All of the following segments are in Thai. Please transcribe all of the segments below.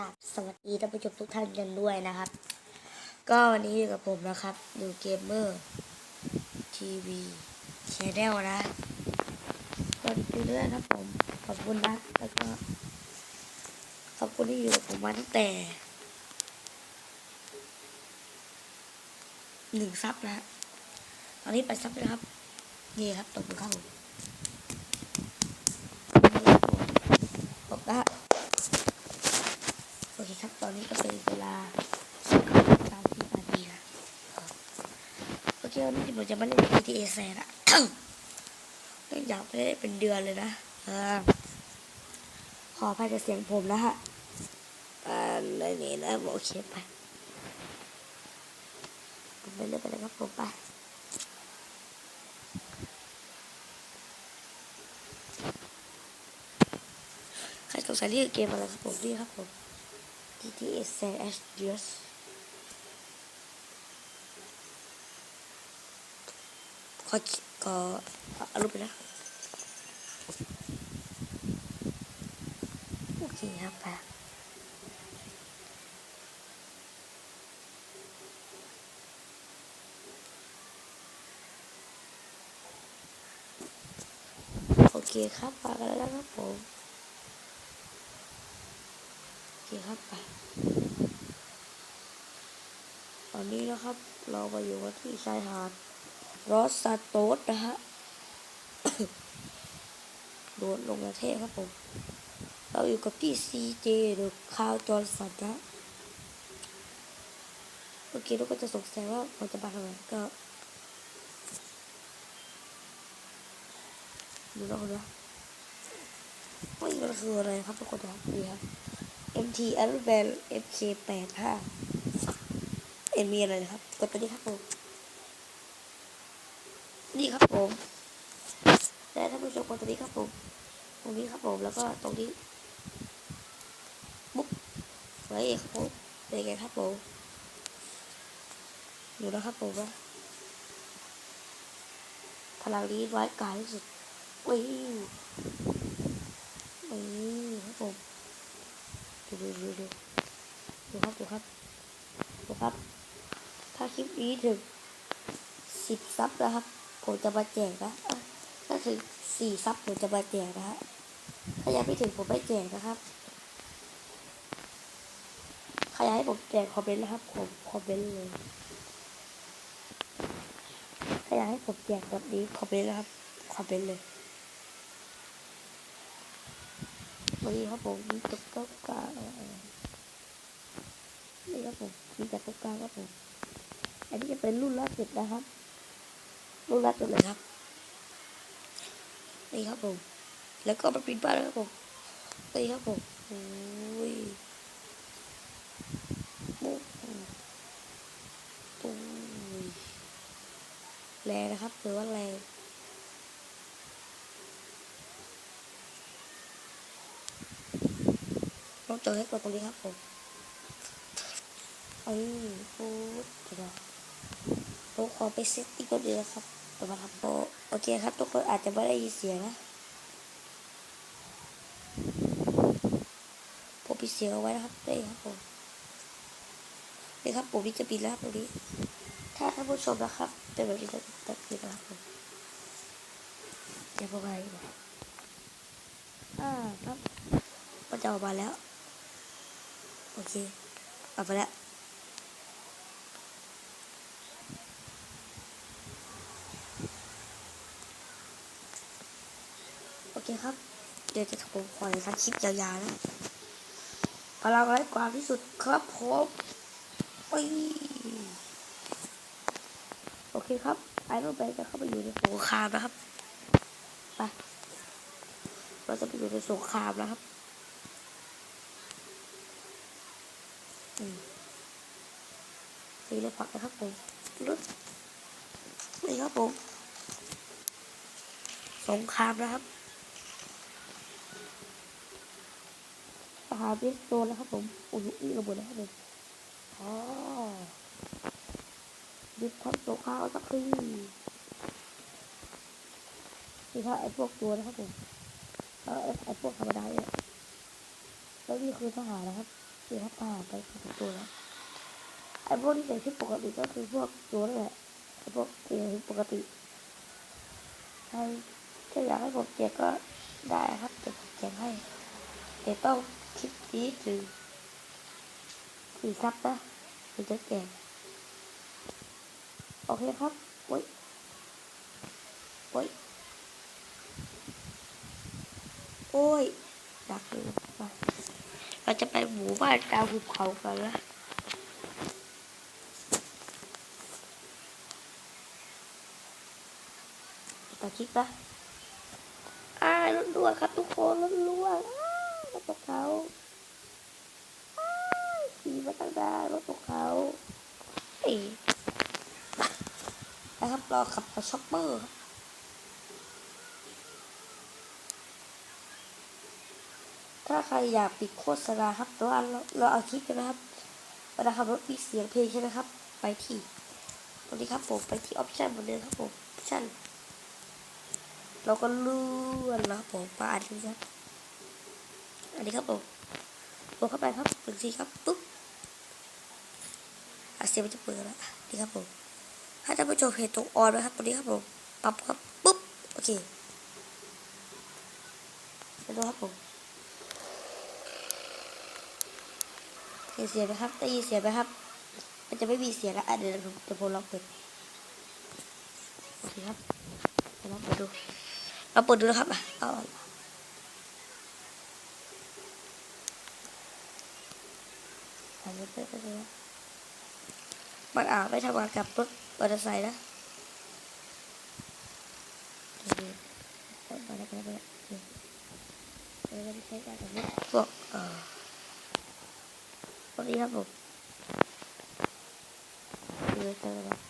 ครับก็ขอกราบสวัสดีท่านผู้ชมทุกท่านกันด้วยนะครับ ก็วันนี้อยู่กับผมนะครับดูเกมเมอร์ทีวีชแนลนะก็ดูด้วยนะครับผม ขอบคุณนะแล้วก็ ขอบคุณที่อยู่กับผมมาตั้งแต่หนึ่งซับนะตอนนี้ไปซับแล้วครับ นี่ครับตบมือครับผมนี่ครับผมนะโอเครับ อนนี้ก็เป็นเวลาสามสิบนาทีนะโอเควันนี้ผมจะมาเล่น GTA แซนอะเนื่องจากไม่ได้เป็นเดือนเลยนะอขออภัยกับเสียงผมนะฮะอ่าอะไรนี่นะโอเคไปผมไปเล่นไปเลยครับผมไปใครสงสัยเรียกเกมอะไรครับผมนี่ครับผม GTA San Andreas ขอก็เอารูปไปนะโอเคครับไปโอเคครับไปกันแล้วครับผม เคครับไปตอนนี้นะครับ เรามาอยู่กันที่ชายหาดรอสซาโตสนะฮะโดดลงประเทศครับผม เราอยู่กับพี่ซีเจหรือคาวจอร์สันนะเมื่อกี้เราก็จะสงสัยว่าเราจะมาทำไมก็ดูแล้วนะว่ามันคืออะไรครับทุกคนครับนี่ครับ MT a l v a n MK85 เอ็นมีอะไรนะครับกดไปนี่ครับผมนี่ครับผมและท่านผู้ชมกดตรงนี้ครับผม ตรงนี้ครับผมแล้วก็ตรงนี้บุ๊บไว้ครับผมเป็นไงครับผมดูนะครับผมว่าพลังนี้ร้ายกาจที่สุดวิ่งนี่ครับผม ดูดูดูดูดูครับดูครับดูครับ ถ้าคลิปนี้ถึงสิบซับนะครับ ผมจะมาแจกนะถ้าถึงสี่ซับผมจะมาแจกนะฮะถ้ายังไม่ถึงผมไม่แจกนะครับใครอยากให้ผมแจกคอมเมนต์นะครับผมคอมเมนต์เลยถ้าอยากให้ผมแจกแบบนี้คอมเมนต์นะครับคอมเมนต์เลย วันนี้ครับผมมีจุดเก้าเก้านี่ครับผมมีจากเก้าเก้าครับผมอันนี้จะเป็นรุ่นล่าสุดนะครับรุ่นล่าสุดเลยครับนี่ครับผม แล้วก็มาปิดบ้านแล้วครับผมนี่ครับผมโอ้ยปุ๊บปุ้ยแรงนะครับหรือว่าแรงต้อง เจอให้กดตรงนี้ครับผมอ้ยพูดเดี๋ยวผมขอไปเซตอีกคนเดียวครับประมาครับโอโอเคครับ ทุกคนอาจจะไม่ได้ยินเสียงนะผมปิดเสียงเอาไว้นะครับนี่ครับผมนี่ครับผมนี่จะปิดแล้วครับตรงนี้ ถ้าท่านผู้ชมนะครับเป็นแบบนี้จะจะปิดนะครับผมเดี๋ยวผมไปอ่าครับมันจะออกมาแล้ว โอเคออกมาแล้วโอเคครับ เดี๋ยวจะทำผมขอสักคลิปยาวๆนะพลังไร้กว่าที่สุดครับผมไปโอเคครับไอรอนแมนจะเข้าไปอยู่ในสงครามนะครับ ไป เราจะไปอยู่ในสงครามแล้วครับอืม นี่เลยปักนะครับผมรถนี่ครับผม สงครามนะครับทหารเบสโตนนะครับผมโอ้โหอีระเบิดนะครับผมอ๋อยึดทัพโซข้าวสักทีนี่ครับไอ้พวกตัวนะครับผมเออไอ้พวกธรรมดาเนี่ยแล้วนี่คือทหารนะครับคือทหารไปกับตัวแล้ว ไอ้พวกที่ใส่ชุดปกติก็คือพวกตัวนั่นแหละไอ้พวกที่ใส่ชุดปกติใครถ้าอยากให้ผมแจกก็ได้ครับแต่ผมแจกให้ แต่ต้องคิดดีถึงสี่ซับนะถึงจะแจกโอเคครับโอ้ยโอ้ยโอ้ยดักเลยเราจะไปหมู่บ้านดาวภูเขากันละ ต่อคลิปปะอ้ารถด่วนครับทุกคนรถด่วนอ้ายรถตกเขาอ้ายขี่มาตั้งนานรถตกเขาเอ้นะครับรอขับกับช็อปเปอร์ถ้าใครอยากปิดโฆษณาครับแต่ว่าเราเราเอาคลิปใช่ไหมครับเวลาขับรถมีเสียงเพลงใช่ไหมครับ ไปที่ตรงนี้ครับผม ไปที่ออปชั่นเหมือนเดิมครับผมออปชั่น เราก็เลื่อนนะครับผมมาอันนี้ครับอันนี้ครับผมกเข้าไปครับหนึ่งทีครับปุ๊บอาเสียมันจะเปิดแล้วนี่ครับผมถ้าท่านผู้ชมเห็นตรงออนไหมครับตรงนี้ครับผมปรับครับปุ๊บโอเคเดี๋ยวดูครับผมเห็นเสียงไหมครับได้ยินเสียงไหมครับ มันจะไม่มีเสียงแล้วอะเดี๋ยวผมเดี๋ยวผมลองเปิดโอเคครับเดี๋ยวลองเปิดดู เราเปิดดูนะครับเอามันอ่าไปทำงานกับรถมอเตอร์ไซค์นะพวกเอ่อพวกนี้ครับผมเยเะจังเลย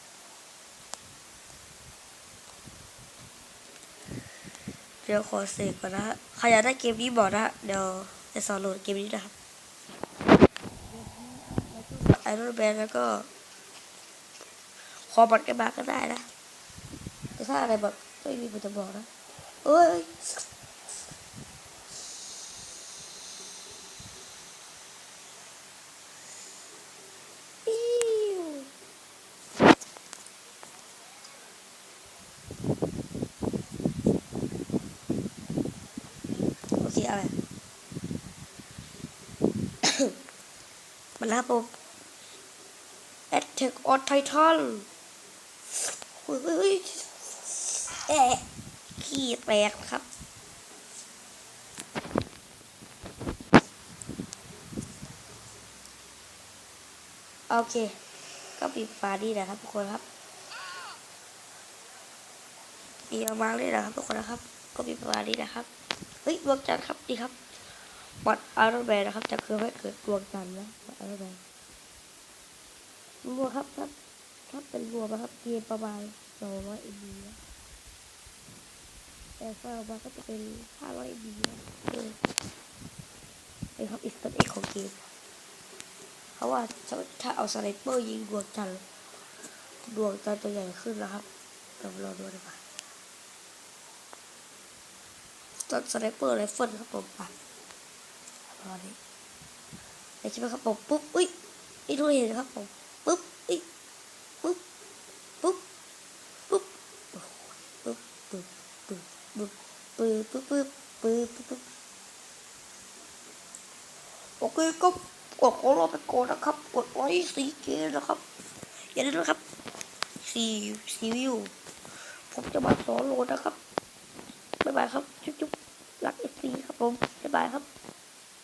ดี๋ยวขอเสกก่อนนะฮะใครอยากได้เกมนี้บอกนะฮะเดี๋ยวจะสอนโหลดเกมนี้นะครับไอรอนแมนแล้วก็ขอบัตรกันมาก็ได้นะแต่ถ้าอะไรแบบไม่มีผมจะบอกนะเอ้ย อเคเอาไปมาแล้วผม Attack on Titan เฮ้ยเฮ้ยเอ๊ะขี้แตกครับ โอเค ก็ปิดฝาดีนะครับทุกคนครับดีมากๆเลยนะครับทุกคนนะครับ ก็ปิดฝาดีนะครับ เฮ้ยดวงจันทร์ครับดีครับบอดอารอนแมนนะครับจะคือให้เกิดดวงจันทร์นะบอดอารอนแมนรัวครับครับครับเป็นรัวนะครับเพียงประมาณสองร้อยเอ็มบีนะแต่ไฟออกมาก็จะเป็นห้าร้อยเอ็มบีนะเออเป็นครับอิสตันเอกของเกมเพราะว่าถ้าเอาสไนเปอร์ยิงดวงจันทร์ดวงจันทร์จะใหญ่ขึ้นนะครับเรารอดูดีกว่า ตอนสไนเปอร์ไรเฟิลครับผมปะรอนี้เดี๋ยวใช่ไหมครับผมปุ๊บอุ้ยนี่ทุกเห็นครับผมปุ๊บอุ้ยปุ๊บปุ๊บปุ๊บปุ๊บปุ๊บปุ๊บปุ๊บปุ๊บปุ๊บปุ๊บปุ๊บปุ๊บโอเคก็กดขอรอไปก่อนนะครับกดไว้สีเกมนะครับ อย่าลืมนะครับสีสีวิวผมจะมาสอนโหลดนะครับบ๊ายบายครับ ผมบ๊ายบายครับ